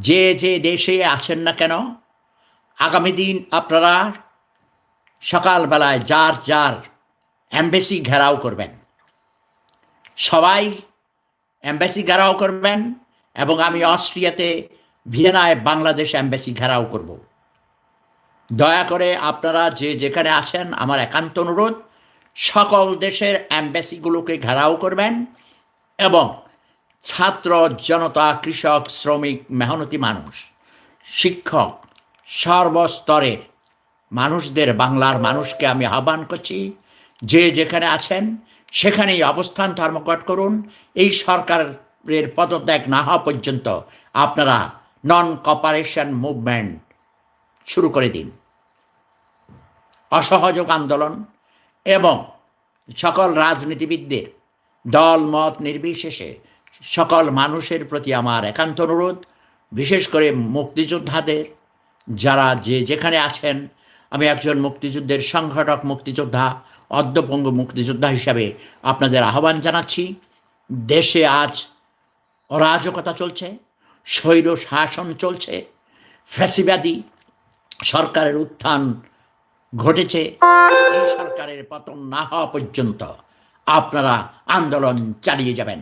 যে যে দেশে আছেন না কেন, আগামী দিন আপনারা সকালবেলায় যার যার অ্যাম্বাসি ঘেরাও করবেন। সবাই অ্যাম্বাসি ঘেরাও করবেন এবং আমি অস্ট্রিয়াতে ভিয়েনায় বাংলাদেশ অ্যাম্বাসি ঘেরাও করব। দয়া করে আপনারা যে যেখানে আছেন, আমার একান্ত অনুরোধ, সকল দেশের অ্যাম্বাসিগুলোকে ঘেরাও করবেন এবং ছাত্র, জনতা, কৃষক, শ্রমিক, মেহনতি মানুষ, শিক্ষক, সর্বস্তরের মানুষদের বাংলার মানুষকে আমি আহ্বান করছি, যে যেখানে আছেন, সেখানেই অবস্থান ধর্মঘট করুন। এই সরকারের পদত্যাগ না হওয়া পর্যন্ত আপনারা নন কপারেশন মুভমেন্ট শুরু করে দিন। অসহযোগ আন্দোলন এবং সকল রাজনীতিবিদদের দল, মত নির্বিশেষে সকল মানুষের প্রতি আমার একান্ত অনুরোধ, বিশেষ করে মুক্তিযোদ্ধাদের, যারা যে যেখানে আছেন, আমি একজন মুক্তিযুদ্ধের সংগঠক, মুক্তিযোদ্ধা, অর্ধপঙ্গু মুক্তিযোদ্ধা হিসাবে আপনাদের আহ্বান জানাচ্ছি। দেশে আজ অরাজকতা চলছে, স্বৈর শাসন চলছে, ফ্যাসিবাদী সরকারের উত্থান ঘটেছে, এই সরকারের পতন না হওয়া পর্যন্ত আপনারা আন্দোলন চালিয়ে যাবেন।